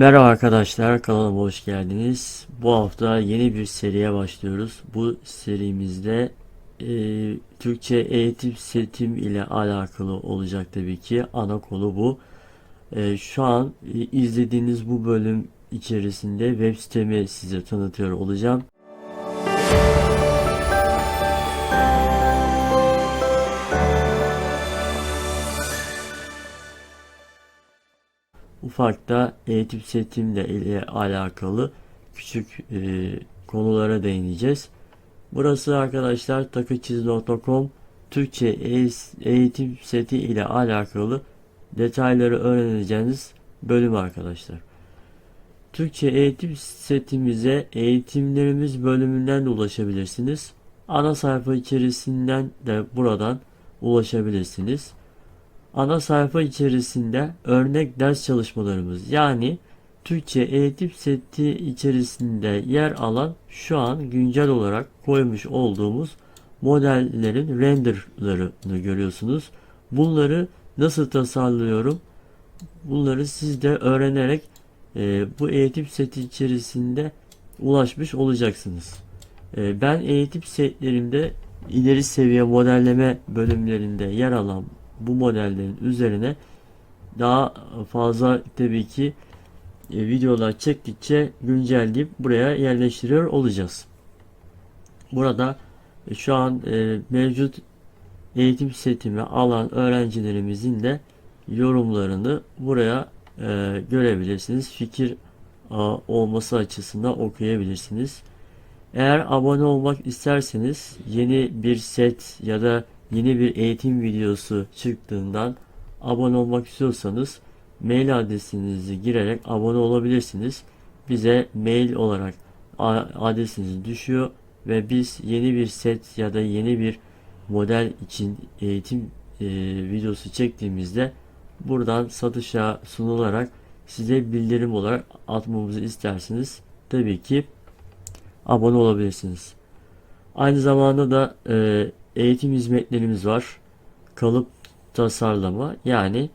Merhaba arkadaşlar, kanalıma hoş geldiniz. Bu hafta yeni bir seriye başlıyoruz. Bu serimizde e, Türkçe eğitim setim ile alakalı olacak tabii ki. Ana konu bu. E, şu an e, izlediğiniz bu bölüm içerisinde web sitemi size tanıtıyor olacağım. Ufakta eğitim setimle ile alakalı küçük e, konulara değineceğiz. Burası arkadaşlar takıçiz.com Türkçe eğitim seti ile alakalı detayları öğreneceğiniz bölüm arkadaşlar. Türkçe eğitim setimize eğitimlerimiz bölümünden de ulaşabilirsiniz. Ana sayfa içerisinden de buradan ulaşabilirsiniz. Ana sayfa içerisinde örnek ders çalışmalarımız yani Türkçe eğitim seti içerisinde yer alan şu an güncel olarak koymuş olduğumuz modellerin renderlarını görüyorsunuz. Bunları nasıl tasarlıyorum? Bunları siz de öğrenerek e, bu eğitim seti içerisinde ulaşmış olacaksınız. E, ben eğitim setlerimde ileri seviye modelleme bölümlerinde yer alan bu modellerin üzerine daha fazla tabii ki e, videolar çektikçe güncelleyip buraya yerleştiriyor olacağız. Burada e, şu an e, mevcut eğitim setimi alan öğrencilerimizin de yorumlarını buraya görebilirsiniz. Fikir olması açısından okuyabilirsiniz. Eğer abone olmak isterseniz yeni bir set ya da yeni bir eğitim videosu çıktığından abone olmak istiyorsanız mail adresinizi girerek abone olabilirsiniz. Bize mail olarak adresiniz düşüyor ve biz yeni bir set ya da yeni bir model için eğitim e, videosu çektiğimizde buradan satışa sunularak size bildirim olarak atmamızı isterseniz tabii ki abone olabilirsiniz. Aynı zamanda da e, eğitim hizmetlerimiz var. Kalıp tasarlama yani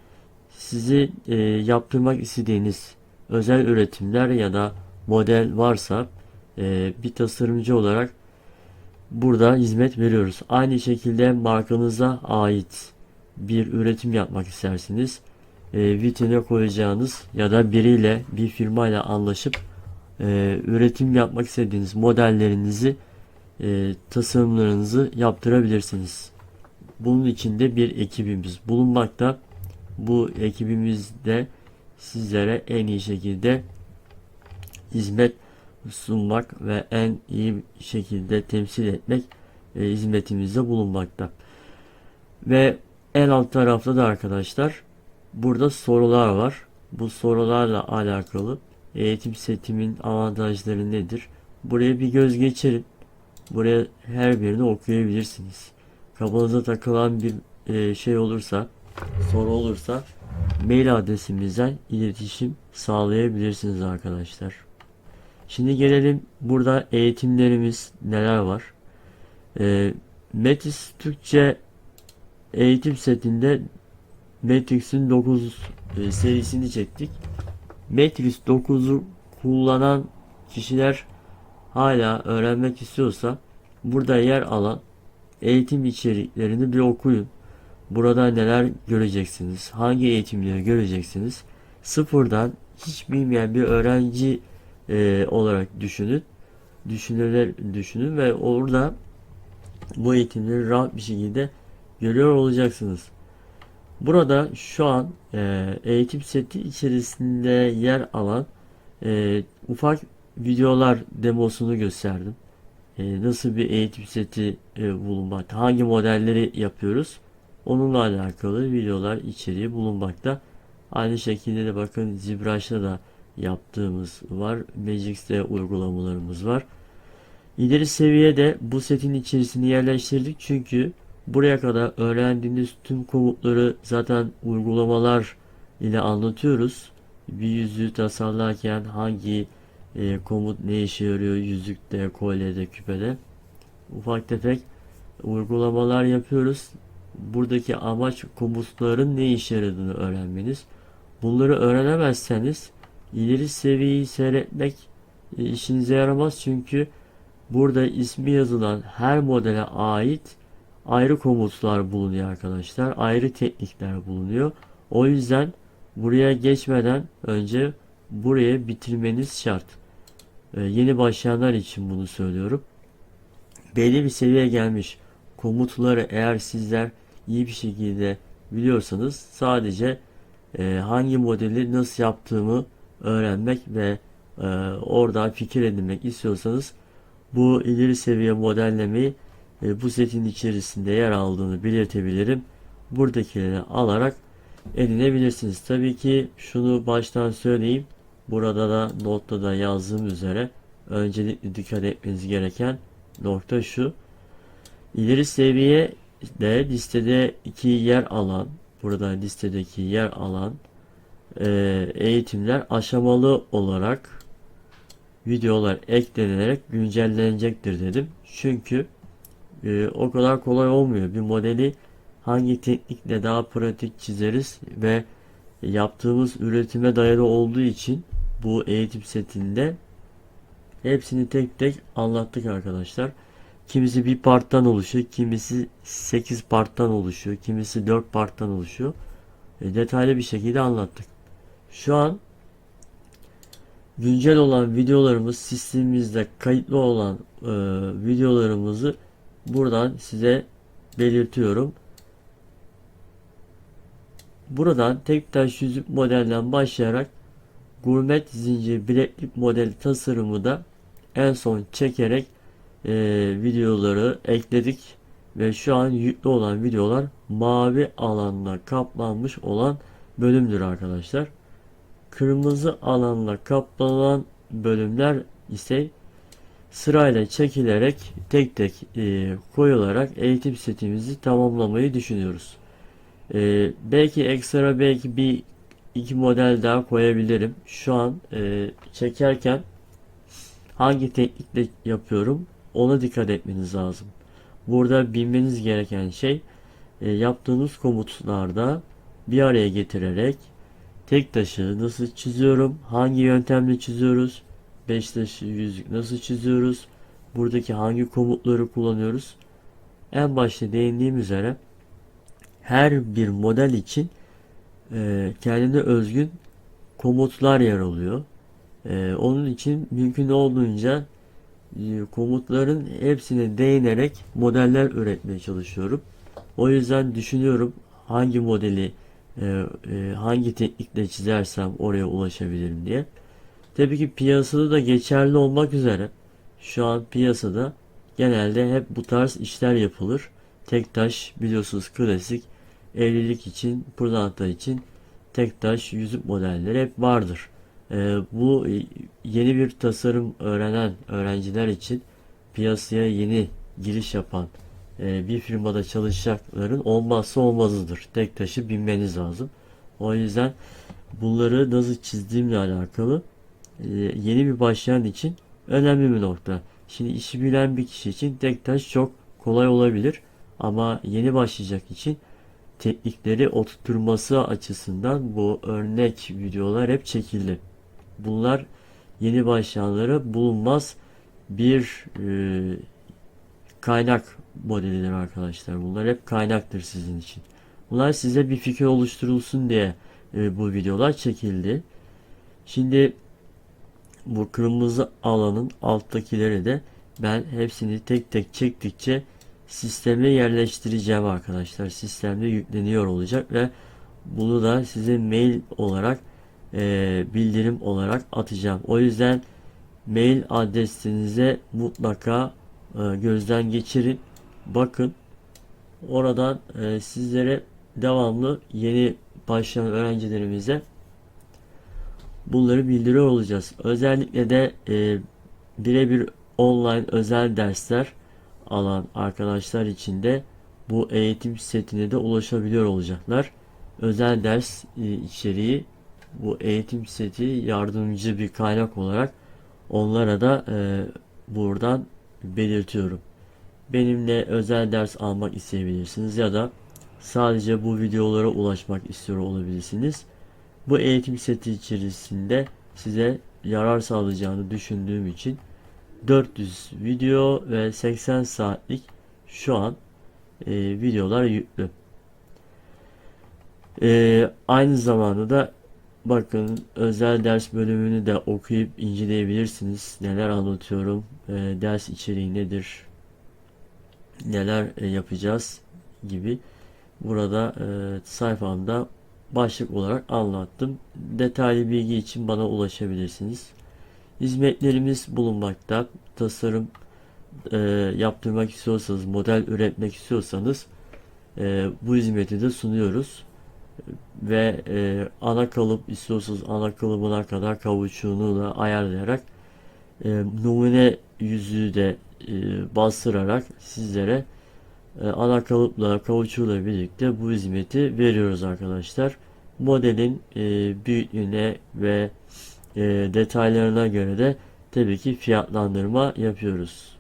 sizi e, yaptırmak istediğiniz özel üretimler ya da model varsa e, bir tasarımcı olarak burada hizmet veriyoruz. Aynı şekilde markanıza ait bir üretim yapmak isterseniz e, vitrine koyacağınız ya da biriyle bir firmayla anlaşıp e, üretim yapmak istediğiniz modellerinizi e, tasarımlarınızı yaptırabilirsiniz. Bunun için de bir ekibimiz bulunmakta. Bu ekibimizde sizlere en iyi şekilde hizmet sunmak ve en iyi şekilde temsil etmek e, hizmetimizde bulunmakta. Ve en alt tarafta da arkadaşlar burada sorular var. Bu sorularla alakalı eğitim setimin avantajları nedir? Buraya bir göz geçirin. Buraya her birini okuyabilirsiniz. Kafanıza takılan bir e, şey olursa, soru olursa mail adresimizden iletişim sağlayabilirsiniz arkadaşlar. Şimdi gelelim burada eğitimlerimiz neler var. E, Metis Türkçe eğitim setinde Matrix'in 9 e, serisini çektik. Matrix 9'u kullanan kişiler hala öğrenmek istiyorsa burada yer alan eğitim içeriklerini bir okuyun. Burada neler göreceksiniz? Hangi eğitimleri göreceksiniz? Sıfırdan hiç bilmeyen bir öğrenci e, olarak düşünün. Düşünürler düşünün ve orada bu eğitimleri rahat bir şekilde görüyor olacaksınız. Burada şu an e, eğitim seti içerisinde yer alan e, ufak videolar demosunu gösterdim. E, nasıl bir eğitim seti e, bulunmakta, hangi modelleri yapıyoruz, onunla alakalı videolar içeriği bulunmakta. Aynı şekilde de bakın ZBrush'ta da yaptığımız var. Magix'te uygulamalarımız var. İleri seviyede bu setin içerisini yerleştirdik çünkü buraya kadar öğrendiğiniz tüm komutları zaten uygulamalar ile anlatıyoruz. Bir yüzüğü tasarlarken hangi e, komut ne işe yarıyor yüzükte, kolyede, küpede. Ufak tefek uygulamalar yapıyoruz. Buradaki amaç komutların ne işe yaradığını öğrenmeniz. Bunları öğrenemezseniz ileri seviyeyi seyretmek e, işinize yaramaz çünkü burada ismi yazılan her modele ait ayrı komutlar bulunuyor arkadaşlar. Ayrı teknikler bulunuyor. O yüzden buraya geçmeden önce buraya bitirmeniz şart. Ee, yeni başlayanlar için bunu söylüyorum. Belli bir seviyeye gelmiş komutları eğer sizler iyi bir şekilde biliyorsanız sadece e, hangi modeli nasıl yaptığımı öğrenmek ve e, oradan fikir edinmek istiyorsanız bu ileri seviye modellemeyi e, bu setin içerisinde yer aldığını belirtebilirim. Buradakileri alarak edinebilirsiniz. Tabii ki şunu baştan söyleyeyim. Burada da notta da yazdığım üzere öncelikle dikkat etmeniz gereken nokta şu. İleri seviye de listede iki yer alan, burada listedeki yer alan e, eğitimler aşamalı olarak videolar eklenerek güncellenecektir dedim. Çünkü e, o kadar kolay olmuyor. Bir modeli hangi teknikle daha pratik çizeriz ve yaptığımız üretime dayalı olduğu için bu eğitim setinde hepsini tek tek anlattık arkadaşlar. Kimisi bir parttan oluşuyor, kimisi 8 parttan oluşuyor, kimisi 4 parttan oluşuyor. E, detaylı bir şekilde anlattık. Şu an güncel olan videolarımız sistemimizde kayıtlı olan e, videolarımızı buradan size belirtiyorum. Buradan tek taş yüzük modelden başlayarak gurmet zincir bileklik model tasarımı da en son çekerek e, videoları ekledik ve şu an yüklü olan videolar mavi alanla kaplanmış olan bölümdür arkadaşlar. Kırmızı alanla kaplanan bölümler ise sırayla çekilerek tek tek e, koyularak eğitim setimizi tamamlamayı düşünüyoruz. E, belki ekstra belki bir iki model daha koyabilirim. Şu an e, çekerken hangi teknikle yapıyorum ona dikkat etmeniz lazım. Burada bilmeniz gereken şey e, yaptığınız komutlarda bir araya getirerek tek taşı nasıl çiziyorum, hangi yöntemle çiziyoruz, beş taşı yüzük nasıl çiziyoruz, buradaki hangi komutları kullanıyoruz. En başta değindiğim üzere her bir model için e, kendine özgün komutlar yer alıyor. E, onun için mümkün olduğunca e, komutların hepsine değinerek modeller üretmeye çalışıyorum. O yüzden düşünüyorum hangi modeli e, e, hangi teknikle çizersem oraya ulaşabilirim diye. Tabii ki piyasada da geçerli olmak üzere şu an piyasada genelde hep bu tarz işler yapılır. Tek taş biliyorsunuz klasik evlilik için, pırlanta için tek taş yüzük modelleri hep vardır. Ee, bu yeni bir tasarım öğrenen öğrenciler için piyasaya yeni giriş yapan e, bir firmada çalışacakların olmazsa olmazıdır. Tek taşı bilmeniz lazım. O yüzden bunları nasıl çizdiğimle alakalı e, yeni bir başlayan için önemli bir nokta. Şimdi işi bilen bir kişi için tek taş çok kolay olabilir ama yeni başlayacak için teknikleri oturtması açısından bu örnek videolar hep çekildi. Bunlar yeni başlayanlara bulunmaz bir e, kaynak modelidir arkadaşlar. Bunlar hep kaynaktır sizin için. Bunlar size bir fikir oluşturulsun diye e, bu videolar çekildi. Şimdi bu kırmızı alanın alttakileri de ben hepsini tek tek çektikçe sisteme yerleştireceğim arkadaşlar. Sistemde yükleniyor olacak ve bunu da size mail olarak e, bildirim olarak atacağım. O yüzden mail adresinize mutlaka e, gözden geçirin. Bakın oradan e, sizlere devamlı yeni başlayan öğrencilerimize bunları bildiriyor olacağız. Özellikle de e, birebir online özel dersler alan arkadaşlar için de bu eğitim setine de ulaşabiliyor olacaklar. Özel ders e, içeriği bu eğitim seti yardımcı bir kaynak olarak onlara da e, buradan belirtiyorum. Benimle özel ders almak isteyebilirsiniz ya da sadece bu videolara ulaşmak istiyor olabilirsiniz. Bu eğitim seti içerisinde size yarar sağlayacağını düşündüğüm için 400 video ve 80 saatlik şu an e, videolar yüklü. E, aynı zamanda da bakın özel ders bölümünü de okuyup inceleyebilirsiniz. Neler anlatıyorum, e, ders içeriği nedir, neler e, yapacağız gibi. Burada e, sayfamda başlık olarak anlattım. Detaylı bilgi için bana ulaşabilirsiniz. Hizmetlerimiz bulunmakta. Tasarım e, yaptırmak istiyorsanız, model üretmek istiyorsanız e, bu hizmeti de sunuyoruz. Ve e, ana kalıp istiyorsanız ana kalıbına kadar kavuçuğunu da ayarlayarak e, numune yüzüğü de e, bastırarak sizlere e, ana kalıpla kavuçuyla birlikte bu hizmeti veriyoruz arkadaşlar. Modelin e, büyüklüğüne ve e, detaylarına göre de tabii ki fiyatlandırma yapıyoruz.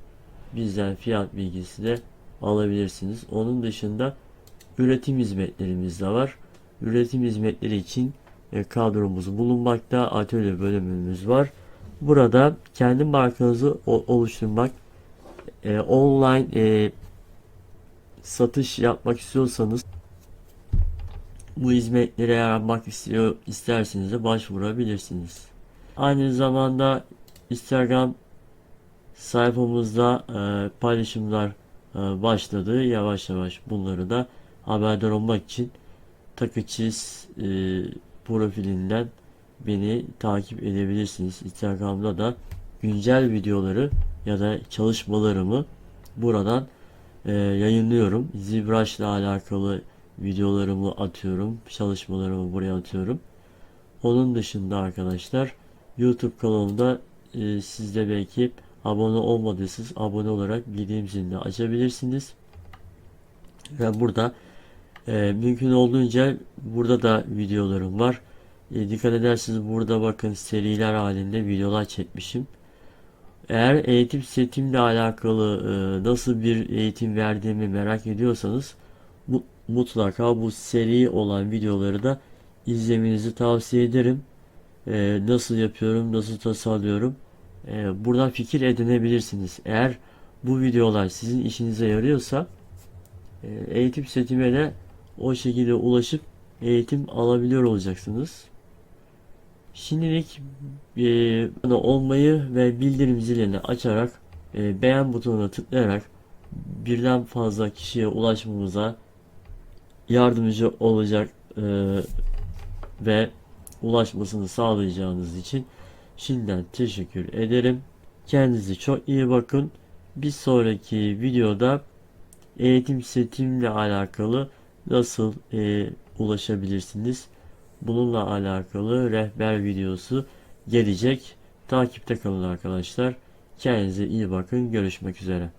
Bizden fiyat bilgisi de alabilirsiniz. Onun dışında üretim hizmetlerimiz de var. Üretim hizmetleri için e, kadromuz bulunmakta. Atölye bölümümüz var. Burada kendi markanızı oluşturmak, e, online e, satış yapmak istiyorsanız bu hizmetlere yapmak istiyor isterseniz de başvurabilirsiniz. Aynı zamanda Instagram sayfamızda e, paylaşımlar e, başladı. Yavaş yavaş bunları da haberdar olmak için takıçiz e, profilinden beni takip edebilirsiniz. Instagram'da da güncel videoları ya da çalışmalarımı buradan e, yayınlıyorum. ZBrush ile alakalı videolarımı atıyorum. Çalışmalarımı buraya atıyorum. Onun dışında arkadaşlar YouTube kanalımda e, siz de belki abone olmadıysanız abone olarak bildirim zilini açabilirsiniz. Ve burada e, mümkün olduğunca burada da videolarım var. E, dikkat ederseniz burada bakın seriler halinde videolar çekmişim. Eğer eğitim setimle alakalı e, nasıl bir eğitim verdiğimi merak ediyorsanız mu- mutlaka bu seri olan videoları da izlemenizi tavsiye ederim. E, nasıl yapıyorum, nasıl tasarlıyorum. E, buradan fikir edinebilirsiniz. Eğer bu videolar sizin işinize yarıyorsa e, eğitim setime de o şekilde ulaşıp eğitim alabiliyor olacaksınız. Şimdilik e, olmayı ve bildirim zilini açarak e, beğen butonuna tıklayarak birden fazla kişiye ulaşmamıza yardımcı olacak e, ve ulaşmasını sağlayacağınız için şimdiden teşekkür ederim. Kendinize çok iyi bakın. Bir sonraki videoda eğitim setimle alakalı nasıl e, ulaşabilirsiniz? Bununla alakalı rehber videosu gelecek. Takipte kalın arkadaşlar. Kendinize iyi bakın. Görüşmek üzere.